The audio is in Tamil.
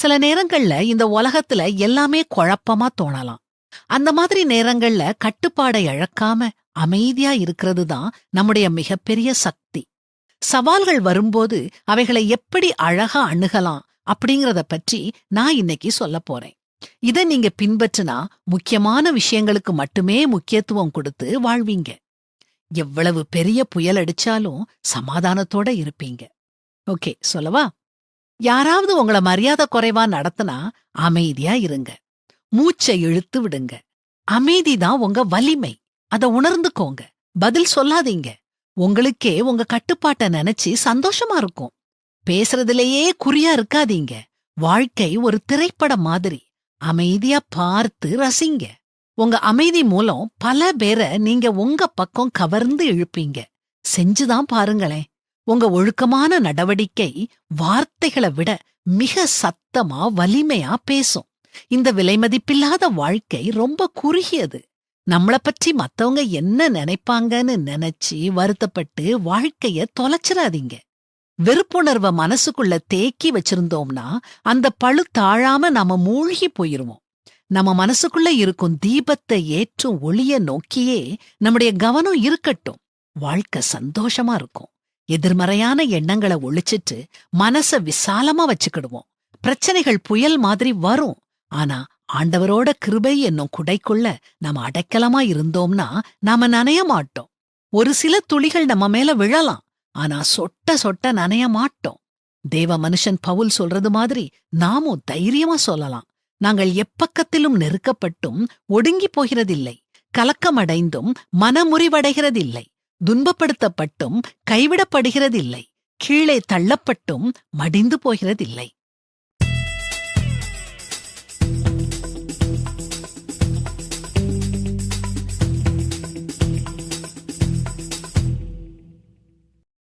சில நேரங்கள்ல இந்த உலகத்துல எல்லாமே குழப்பமா தோணலாம். அந்த மாதிரி நேரங்கள்ல கட்டுப்பாடை இழக்காம அமைதியா இருக்கிறது தான் நம்முடைய மிகப்பெரிய சக்தி. சவால்கள் வரும்போது அவைகளை எப்படி அழகா அணுகலாம் அப்படிங்கறத பற்றி நான் இன்னைக்கு சொல்ல போறேன். இத நீங்க பின்பற்றினா முக்கியமான விஷயங்களுக்கு மட்டுமே முக்கியத்துவம் கொடுத்து வாழ்வீங்க. எவ்வளவு பெரிய புயல் அடிச்சாலும் சமாதானத்தோட இருப்பீங்க. ஓகே சொல்லவா? யாராவது உங்கள மரியாதை குறைவா நடத்தினா அமைதியா இருங்க. மூச்சை இழுத்து விடுங்க. அமைதி தான் உங்க வலிமை. அத உணர்ந்துக்கோங்க. பதில் சொல்லாதீங்க. உங்களுக்கே உங்க கட்டுப்பாட்டை நினைச்சு சந்தோஷமா இருக்கும். பேசுறதுலயே குறியா இருக்காதீங்க. வாழ்க்கை ஒரு திரைப்படம் மாதிரி. அமைதியா பார்த்து ரசிங்க. உங்க அமைதி மூலம் பல பேரை நீங்க உங்க பக்கம் கவர்ந்து இழுப்பீங்க. செஞ்சுதான் பாருங்களேன். உங்க ஒழுக்கமான நடவடிக்கை வார்த்தைகளை விட மிக சத்தமா வலிமையா பேசும். இந்த விலைமதிப்பில்லாத வாழ்க்கை ரொம்ப குறுகியது. நம்மள பற்றி மத்தவங்க என்ன நினைப்பாங்கன்னு நினைச்சு வருத்தப்பட்டு வாழ்க்கைய தொலைச்சிடாதீங்க வெறுப்புணர்வ மனசுக்குள்ள தேக்கி வச்சிருந்தோம்னா அந்த பழு தாழாம நாம மூழ்கி போயிருவோம். நம்ம மனசுக்குள்ள இருக்கும் தீபத்தை ஏற்றும் ஒளிய நோக்கியே நம்முடைய கவனம் இருக்கட்டும். வாழ்க்கை சந்தோஷமா இருக்கும். எதிர்மறையான எண்ணங்களை ஒழிச்சிட்டு மனச விசாலமா வச்சுக்கிடுவோம். பிரச்சனைகள் புயல் மாதிரி வரும். ஆனா ஆண்டவரோட கிருபை என்னும் குடைக்குள்ள நாம அடைக்கலமா இருந்தோம்னா நாம நனைய மாட்டோம். ஒரு சில துளிகள் நம்ம மேல விழலாம். ஆனா சொட்ட சொட்ட நனைய மாட்டோம். தேவ மனுஷன் பவுல் சொல்றது மாதிரி நாமும் தைரியமா சொல்லலாம். நாங்கள் எப்பக்கத்திலும் நெருக்கப்பட்டும் ஒடுங்கி போகிறதில்லை. கலக்கமடைந்தும் மனமுறிவடைகிறதில்லை. துன்பப்படுத்தப்பட்டும் கைவிடப்படுகிறதில்லை. கீழே தள்ளப்பட்டும் மடிந்து போகிறதில்லை.